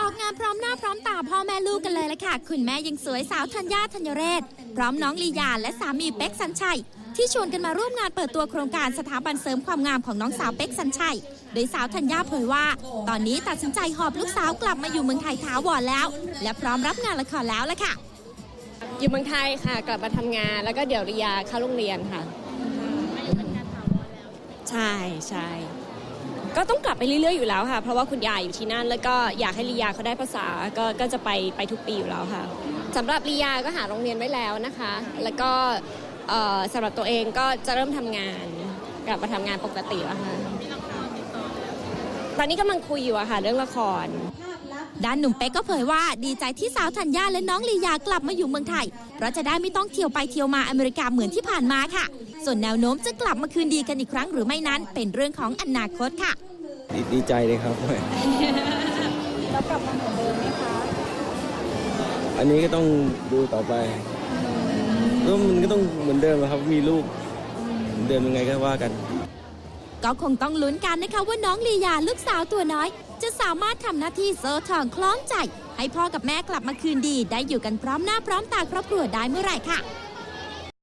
ออกงานพร้อมหน้าพร้อมตาพ่อแม่ลูกกันเลยละค่ะ คุณแม่ยังสวยสาวธัญญาธัญเรศ พร้อมน้องลียาและสามีเป๊กสัญชัย ที่ชวนกันมาร่วมงานเปิดตัวโครงการสถาบันเสริมความงามของน้องสาวเป๊กสัญชัย โดยสาวธัญญาเผยว่า ตอนนี้ตัดสินใจหอบลูกสาวกลับมาอยู่เมืองไทยถาวรแล้ว และพร้อมรับงานละครแล้วละค่ะ อยู่เมืองไทยค่ะ กลับมาทำงานแล้วก็เดี๋ยวริยาเข้าโรงเรียนค่ะ ใช่ใช่ ก็ต้องกลับไปเรื่อยๆอยู่แล้วค่ะ เพราะว่าคุณยายอยู่ที่นั่น แล้วก็อยากให้ลียาเขาได้ภาษาก็ก็จะไปไปทุกปีอยู่แล้วค่ะสำหรับลียาก็หาโรงเรียนไว้แล้วนะคะ แล้วก็เอ่อสำหรับตัวเองก็จะเริ่มทำงานกลับมาทำงานปกติแล้วค่ะตอนนี้กำลังคุยอยู่อะค่ะ เรื่องละคร ด้านหนุ่มเป๊กก็เผยว่าดีใจที่สาวธัญญาและน้องลียากลับมาอยู่เมืองไทย เพราะจะได้ไม่ต้องเที่ยวไปเที่ยวมาอเมริกาเหมือนที่ผ่านมาค่ะ ส่วนแนวโน้มจะกลับมาคืนดีกันอีกครั้งหรือไม่นั้น เป็นเรื่องของอนาคตค่ะ ดีดีใจเลยครับแล้วกลับมาเหมือนเดิมไหมคะอันนี้ก็ต้องดูต่อไปแล้วมันก็ต้องเหมือนเดิมอะครับมีลูกเหมือนเดิมยังไงก็ว่ากัน ก็คงต้องลุ้นกันนะคะว่าน้องลียาลูกสาวตัวน้อย จะสามารถทำหน้าที่โซ่ทองคล้องใจ ให้พ่อกับแม่กลับมาคืนดี ได้อยู่กันพร้อมหน้าพร้อมตาครอบครัวได้เมื่อไหร่ค่ะ